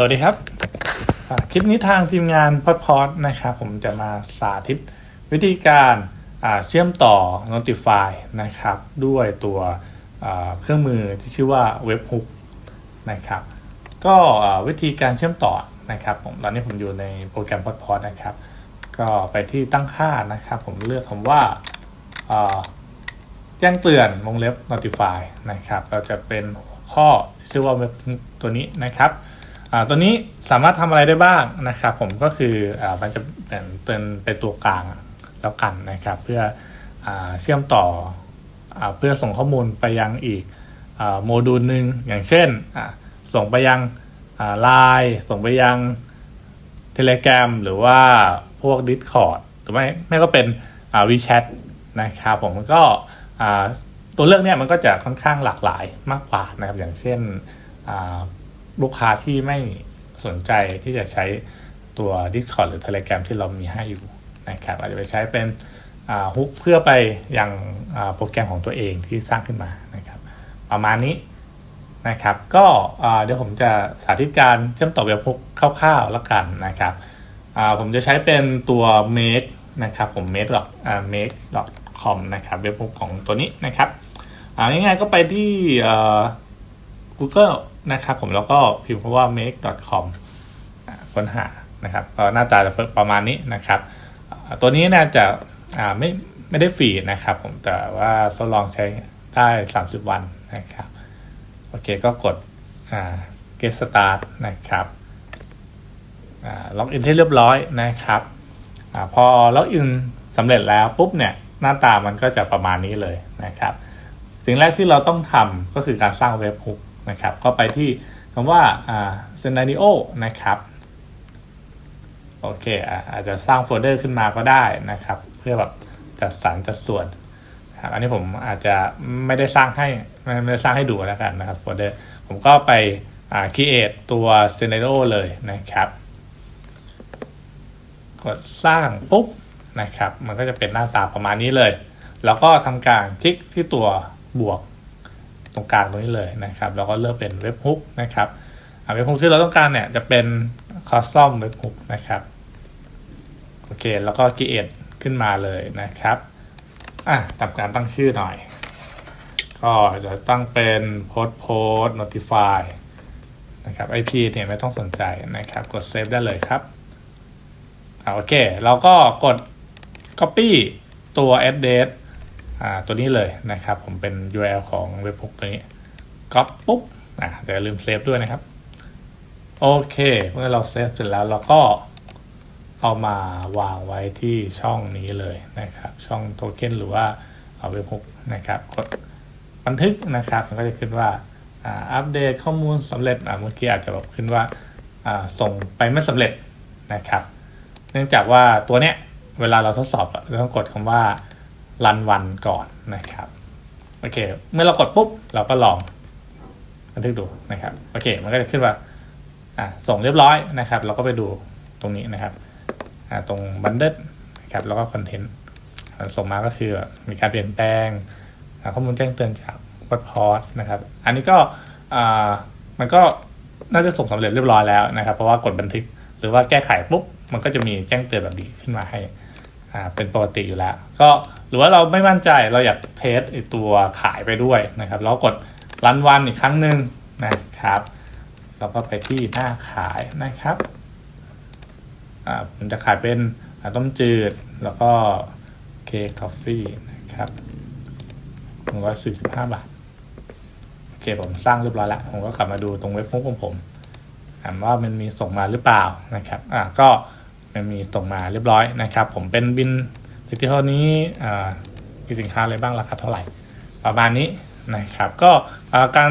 สวัสดีครับ คลิปนี้ทางทีมงานพอดพอดนะครับ ผมจะมาสาธิตวิธีการเชื่อมต่อ Notify นะครับ ด้วยตัวเครื่องมือที่ชื่อว่า Webhook นะครับ ก็วิธีการเชื่อมต่อนะครับผมตอนนี้ผมอยู่ในโปรแกรมพอดพอดนะครับ ก็ไปที่ตั้งค่านะครับ ผมเลือกคำว่าแจ้งเตือนวงเล็บ notify นะครับ เราจะเป็นข้อที่ชื่อว่าเว็บตัวนี้นะครับ อ่าตัวนี้สามารถทำอะไรได้บ้างนะครับ ผมก็คืออามันจะเป็นเป็นเป็นตัวกลางแล้วกันนะครับ เพื่ออาเชื่อมต่ออาเพื่อส่งข้อมูลไปยังอีกอาโมดูลหนึ่งอย่างเช่นอ่าส่งไปยังไลน์ส่งไปยัง Telegram หรือว่าพวก Discord หรือไม่ไม่ก็เป็นอ่า WeChat นะครับ ผมก็อ่าตัวเลือกเนี่ยมันก็จะค่อนข้างหลากหลายมากกว่านะครับอย่างเช่นอ่า ลูกค้าที่ไม่สนใจที่จะใช้ตัว Discord หรือ Telegram ที่เรามีให้อยู่นะครับอาจจะไปใช้เป็นฮุกเพื่อไปอยังอ่าโปรแกรมของตัวเองที่สร้างขึ้นมานะครับประมาณนี้นะครับก็เดี๋ยวผมจะสาธิตการเชื่อมต่อเว็บพกคร่าวๆแล้วกันนะครับผมจะใช้เป็นตัว make นะครับผม make ดอกอ่า make com นะครับเว็บพกของตัวนี้นะครับง่ายๆก็ไปที่ Google นะครับผมแล้วก็พิมพ์คำว่า make com ค้นหานะครับก็หน้าตาจะประมาณนี้นะครับ ตัวนี้น่าจะาไม่ไม่ได้ฟรีนะครับผมแต่ว่าทดลองใช้ได้ 30 วันนะครับโอเคก็กด get start นะครับล็อกอินให้เรียบร้อยนะครับอพอล็อกอินสำเร็จแล้วปุ๊บเนี่ยหน้าตามันก็จะประมาณนี้เลยนะครับ สิ่งแรกที่เราต้องทำก็คือการสร้างเว็บฮุก นะครับ ก็ไปที่คำว่าอ่า scenario นะครับโอเคอาจจะสร้างโฟลเดอร์ขึ้นมาก็ได้นะครับ เพื่อแบบจัดสรรจัดส่วนครับอันนี้ผมอาจจะไม่ได้สร้างให้ไม่ได้สร้างให้ดูแล้วกันนะครับโฟลเดอร์ผมก็ไปอ่า create ตัว scenario เลยนะครับ กดสร้างปุ๊บนะครับ มันก็จะเป็นหน้าตาประมาณนี้เลย แล้วก็ทำการคลิกที่ตัวบวก รงกลางตรงนี้เลยนะครับแล้วก็เลือกเป็นเว็บฮุกนะครับเว็บฮุกที่เราต้องการเนี่ยจะเป็น custom เว็บฮุกนะครับโอเคแล้วก็ create ขึ้นมาเลยนะครับอะทำการตั้งชื่อหน่อย ก็จะตั้งเป็น post post notify นะครับ IP เนี่ยไม่ต้องสนใจนะครับ กด save ได้เลยครับอ่าโอเค เราก็กด copy ตัว address ตัวนี้เลยนะครับ ผมเป็น URL ของเว็บพกตัวนี้ก๊อปปุ๊บอะเดี๋ยวลืมเซฟด้วยนะครับ โอเค เมื่อเราเซฟเสร็จแล้วเราก็เอามาวางไว้ที่ช่องนี้เลยนะครับ ช่องโทเค็นหรือว่าเอาเว็บฮุกนะครับกดบันทึกนะครับ มันก็จะขึ้นว่าอ่าอัปเดตข้อมูลสำเร็จเมื่อกี้อาจจะแบบขึ้นว่าอ่าส่งไปไม่สำเร็จนะครับ เนื่องจากว่าตัวเนี้ยเวลาเราทดสอบเราต้องกดคำว่า รันวันก่อนนะครับโอเค เมื่อเรากดปุ๊บ เราก็ลองบันทึกดูนะครับโอเค มันก็จะขึ้นว่าอ่าส่งเรียบร้อยนะครับ เราก็ไปดูตรงนี้นะครับอ่าตรงบันเดิลนะครับแล้วก็คอนเทนต์ส่งมาก็คือมีการเปลี่ยนแปลงข้อมูลแจ้งเตือนจากวัดพอสนะครับ อันนี้ก็อ่ามันก็น่าจะส่งสำเร็จเรียบร้อยแล้วนะครับ เพราะว่ากดบันทึกหรือว่าแก้ไขปุ๊บ มันก็จะมีแจ้งเตือนแบบนี้ขึ้นมาให้ อ่าเป็นปกติอยู่แล้ว ก็หรือว่าเราไม่มั่นใจเราอยากเทสไอตัวขายไปด้วยนะครับแล้วกดรันวันอีกครั้งหนึ่งนะครับแล้วก็ไปที่หน้าขายนะครับอ่ามันจะขายเป็นอาต้มจืดแล้วก็เค้กกาแฟนะครับหนึ่งร้อยสี่สิบห้าบาทโอเคผมสร้างเรียบร้อยแล้วผมก็กลับมาดูตรงเว็บของผมถามว่ามันมีส่งมาหรือเปล่านะครับอ่าก็ มันมีส่งมาเรียบร้อยนะครับ ผมเป็นบินที่เท่านี้มีสินค้าอะไรบ้างราคาเท่าไหร่ ประมาณนี้นะครับ ก็การ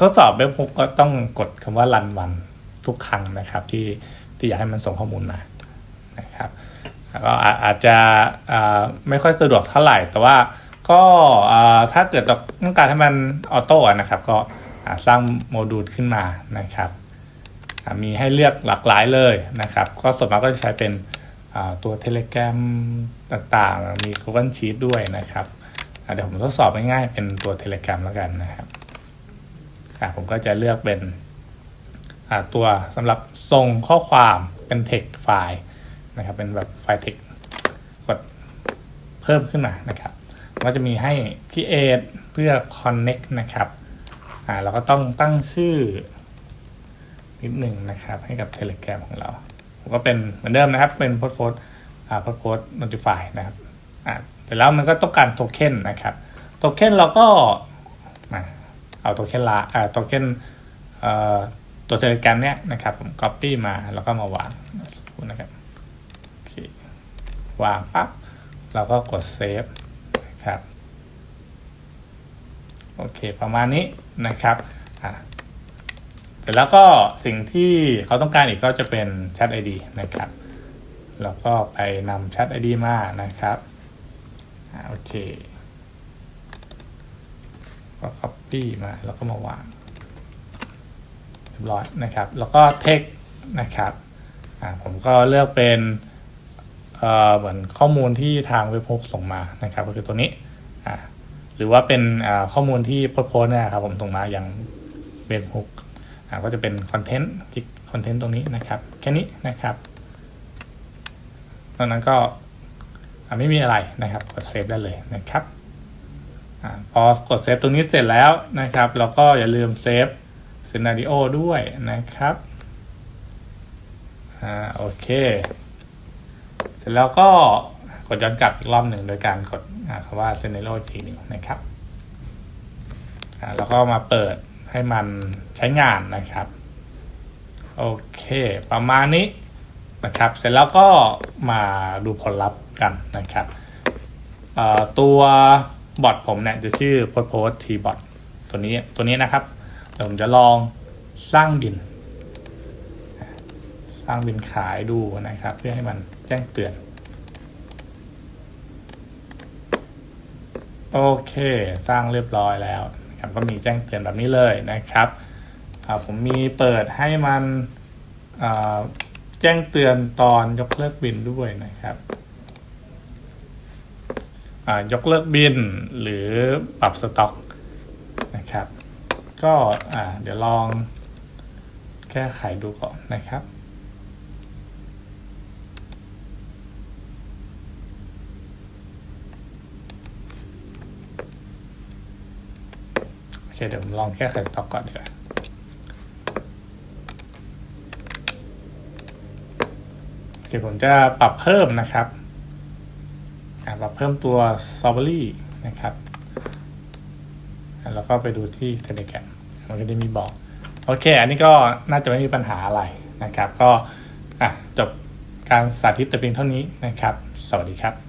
ทดสอบเว็บฮุกก็ต้องกดคำว่ารันวันทุกครั้งนะครับที่ที่อยากให้มันส่งข้อมูลมานะครับก็อาจจะไม่ค่อยสะดวกเท่าไหร่ แต่ว่าก็ถ้าเกิดต้องการให้มันออโต้นะครับ ก็สร้างโมดูลขึ้นมานะครับ มีให้เลือกหลากหลายเลยนะครับ ก็ส่วนมากก็จะใช้เป็นตัว Telegram ต่างๆ มี Google Sheet ด้วยนะครับ เดี๋ยวผมทดสอบง่ายๆเป็นตัว Telegram แล้วกันนะครับผมก็จะเลือกเป็นตัวสำหรับส่งข้อความเป็น text ไฟล์นะครับ เป็นแบบไฟล์ text กดเพิ่มขึ้นมานะครับ ก็จะมีให้ create เพื่อ connect นะครับอ่าเราก็ต้องตั้งชื่อ นิดหนึ่งนะครับ ให้กับ Telegram ของเราก็เป็นเหมือนเดิมนะครับ เป็นโพสโพสอ่าโพสโพส notify นะครับอ่าแต่แล้วมันก็ต้องการโทเค็นนะครับ โทเค็นเราก็มาเอาโทเค็นละอ่าโทเค็นเอ่อตัว Telegram เนี้ยนะครับผม copy มาแล้วก็มาวางสักครู่นะครับโอเควางปั๊บเราก็กดเซฟนะครับ โอเค ประมาณนี้นะครับอะ ร็จแล้วก็สิ่งที่เขาต้องการอีกก็จะเป็น Chat ID นะครับแล้วก็ไปนำ Chat ID มานะครับโอเคก็ copy มาแล้วก็มาวางเรียบร้อยนะครับ แล้วก็ text นะครับผมก็เลือกเป็นเเหมือนข้อมูลที่ทางเว็บฮุกส่งมานะครับ ก็คือตัวนี้หรือว่าเป็นข้อมูลที่โพสต์โพสต์เนะครับผมส่งมาอย่างเว็บฮุก ก็จะเป็นคอนเทนต์คลิกคอนเทนต์ตรงนี้นะครับแค่นี้นะครับตอนนั้นก็ไม่มีอะไรนะครับกดเซฟได้เลยนะครับอพอกดเซฟตรงนี้เสร็จแล้วนะครับเราก็อย่าลืมเซฟซีนาริโอด้วยนะครับอ่าโอเค เสร็จแล้วก็กดย้อนกลับอีกรอบหนึ่งโดยการกดอ่าคำว่า Scenario อีกทีหนึ่งนะครับอ่าแล้วก็มาเปิด ให้มันใช้งานนะครับ โอเค ประมาณนี้นะครับ เสร็จแล้วก็มาดูผลลัพธ์กันนะครับ ตัวบอทผมเนี่ยจะชื่อ post post t bot ตัวนี้ตัวนี้นะครับเดี๋ยวผมจะลองสร้างบิน สร้างบินขายดูนะครับ เพื่อให้มันแจ้งเตือน โอเค สร้างเรียบร้อยแล้ว ครับก็มีแจ้งเตือนแบบนี้เลยนะครับผมมีเปิดให้มันแจ้งเตือนตอนยกเลิกบินด้วยนะครับยกเลิกบินหรือปรับสต็อกนะครับ ก็เดี๋ยวลองแก้ไขดูก่อนนะครับ โอเคเดี๋ยวผมลองแก้ไขสต็อกก่อนดีกว่าโอเคผมจะปรับเพิ่มนะครับอะปรับเพิ่มตัว strawberry นะครับอะแล้วก็ไปดูที่ Telegram มันก็จะมีบอก โอเค อันนี้ก็น่าจะไม่มีปัญหาอะไรนะครับ ก็อะจบการสาธิตแต่เพียงเท่านี้นะครับ สวัสดีครับ